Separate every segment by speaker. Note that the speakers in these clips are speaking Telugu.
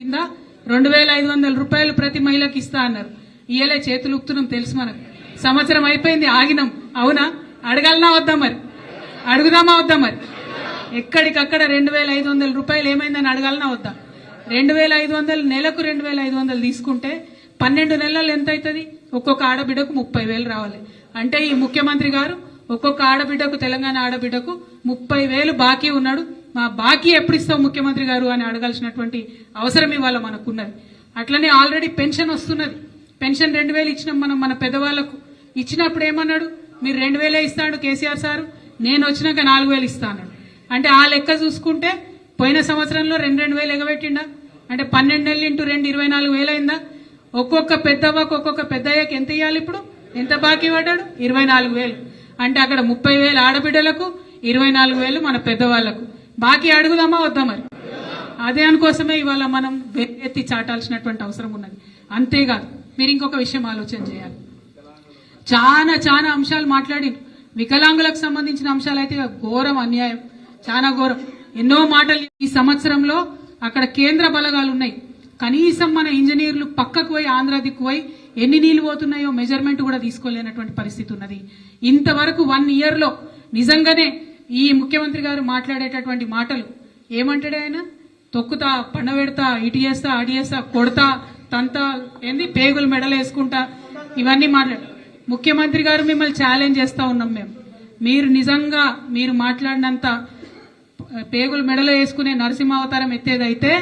Speaker 1: కింద రెండు వేల ఐదు వందల రూపాయలు ప్రతి మహిళకి ఇస్తా అన్నారు. ఇయ్యలే చేతులు ఉప్పుతున్నాం తెలుసు మనకు. సంవత్సరం అయిపోయింది ఆగినాం. అవునా? అడగాలనా వద్దా మరి? అడుగుదామా వద్దాం మరి? ఎక్కడికక్కడ రెండు వేల ఐదు వందల రూపాయలు ఏమైందని అడగాలనా వద్దా? రెండు వేల ఐదు వందలు నెలకు రెండు వేల ఐదు వందలు తీసుకుంటే పన్నెండు నెలలు ఎంత అవుతుంది ఒక్కొక్క ఆడబిడ్డకు ముప్పై వేలు రావాలి. అంటే ఈ ముఖ్యమంత్రి గారు ఒక్కొక్క ఆడబిడ్డకు తెలంగాణ ఆడబిడ్డకు ముప్పై వేలు బాకీ ఉన్నాడు. మా బాకీ ఎప్పుడు ఇస్తావు ముఖ్యమంత్రి గారు అని అడగాల్సినటువంటి అవసరం ఇవాళ మనకున్నది. అట్లనే ఆల్రెడీ పెన్షన్ వస్తున్నది. పెన్షన్ రెండు వేలు ఇచ్చినాం మనం మన పెద్దవాళ్ళకు. ఇచ్చినప్పుడు ఏమన్నాడు? మీరు రెండు వేలే ఇస్తాడు కేసీఆర్ సారు. నేను వచ్చినాక నాలుగు వేలు ఇస్తాను అంటే ఆ లెక్క చూసుకుంటే పోయిన సంవత్సరంలో రెండు రెండు వేలు ఎగబెట్టిండా? అంటే పన్నెండు నెలలు ఇంటూ రెండు ఇరవై నాలుగు వేలు అయిందా ఒక్కొక్క పెద్దవ్వకు ఒక్కొక్క పెద్దయ్యకి ఎంత ఇవ్వాలి ఇప్పుడు? ఎంత బాకీ పడ్డాడు? ఇరవై నాలుగు వేలు. అంటే అక్కడ ముప్పై వేలు ఆడబిడ్డలకు ఇరవై నాలుగు వేలు మన పెద్దవాళ్ళకు. బాకీ అడుగుదామా వద్దా మరి? అదే అనుకోసమే ఇవాళ మనం ఎత్తి చాటాల్సినటువంటి అవసరం ఉన్నది. అంతేకాదు మీరు ఇంకొక విషయం ఆలోచన చేయాలి. చాలా చాలా అంశాలు మాట్లాడి వికలాంగులకు సంబంధించిన అంశాలు అయితే ఘోరం అన్యాయం. చాలా ఘోరం. ఎన్నో మాటలు ఈ సంవత్సరంలో అక్కడ కేంద్ర బలగాలు ఉన్నాయి. కనీసం మన ఇంజనీర్లు పక్కకు పోయి ఆంధ్ర దిక్కు పోయి ఎన్ని నీళ్ళు పోతున్నాయో మెజర్మెంట్ కూడా తీసుకోలేనటువంటి పరిస్థితి ఉన్నది. ఇంతవరకు వన్ ఇయర్లో నిజంగానే ఈ ముఖ్యమంత్రి గారు మాట్లాడేటటువంటి మాటలు ఏమంటాడు ఆయన? తొక్కుతా పండబెడతా ఇటు చేస్తా అటు చేస్తా కొడతా తంతా ఏంది పేగులు మెడలు వేసుకుంటా ఇవన్నీ మాట్లాడు. ముఖ్యమంత్రి గారు మిమ్మల్ని ఛాలెంజ్ చేస్తా ఉన్నాం మేము. మీరు నిజంగా మీరు మాట్లాడినంత పేగులు మెడలో వేసుకునే నరసింహ అవతారం ఎత్తేదైతే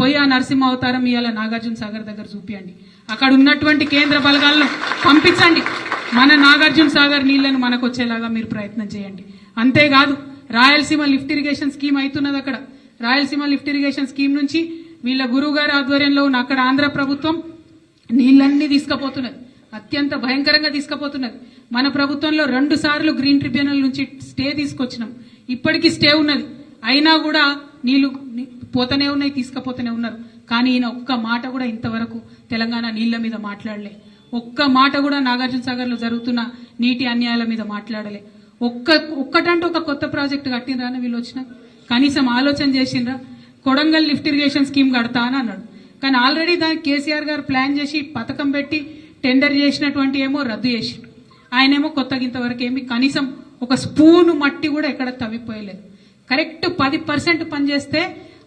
Speaker 1: పోయి ఆ నరసింహ అవతారం ఇవాళ నాగార్జున సాగర్ దగ్గర చూపియండి. అక్కడ ఉన్నటువంటి కేంద్ర బలగాలను పంపించండి. మన నాగార్జున సాగర్ నీళ్ళను మనకు వచ్చేలాగా మీరు ప్రయత్నం చేయండి. అంతేకాదు రాయలసీమ లిఫ్ట్ ఇరిగేషన్ స్కీమ్ అవుతున్నది అక్కడ. రాయలసీమ లిఫ్ట్ ఇరిగేషన్ స్కీమ్ నుంచి వీళ్ళ గురువు గారి ఆధ్వర్యంలో ఉన్న అక్కడ ఆంధ్ర ప్రభుత్వం నీళ్ళన్నీ తీసుకుపోతున్నది. అత్యంత భయంకరంగా తీసుకుపోతున్నది. మన ప్రభుత్వంలో రెండు సార్లు గ్రీన్ ట్రిబ్యునల్ నుంచి స్టే తీసుకొచ్చినాం. ఇప్పటికీ స్టే ఉన్నది. అయినా కూడా నీళ్ళు పోతనే పోతూనే ఉన్నాయి తీసుకుపోతూనే ఉన్నారు. కానీ ఈయన ఒక్క మాట కూడా ఇంతవరకు తెలంగాణ నీళ్ళ మీద మాట్లాడలే. ఒక్క మాట కూడా నాగార్జున సాగర్లో జరుగుతున్న నీటి అన్యాయాల మీద మాట్లాడలే. ఒక్క ఒక్కటంటే ఒక కొత్త ప్రాజెక్టు కట్టినరా అని వీళ్ళు వచ్చిన కనీసం ఆలోచన చేసిండ్రా కొడంగల్ లిఫ్ట్ ఇరిగేషన్ స్కీమ్ కడతా అని అన్నాడు. కానీ ఆల్రెడీ దానికి కేసీఆర్ గారు ప్లాన్ చేసి పథకం పెట్టి టెండర్ చేసినటువంటి ఏమో రద్దు చేసిండు. ఆయనేమో కొత్తగా ఇంతవరకు ఏమి కనీసం ఒక స్పూను మట్టి కూడా ఎక్కడ తవ్విపోయలేదు. కరెక్ట్ పది పర్సెంట్ పనిచేస్తే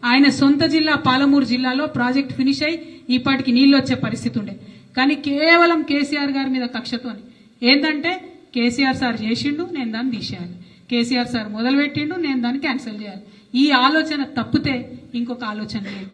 Speaker 1: ఆయన సొంత జిల్లా పాలమూరు జిల్లాలో ప్రాజెక్ట్ ఫినిష్ అయి ఈపాటికి నీళ్ళు వచ్చే పరిస్థితి ఉండే. కానీ కేవలం కేసీఆర్ గారి మీద కక్షతోని. ఏంటంటే కేసీఆర్ సార్ చేసిండు నేను దాన్ని తీసేయాలి. కేసీఆర్ సార్ మొదలు పెట్టిండు నేను దాన్ని క్యాన్సిల్ చేయాలి. ఈ ఆలోచన తప్పితే ఇంకొక ఆలోచన లేదు.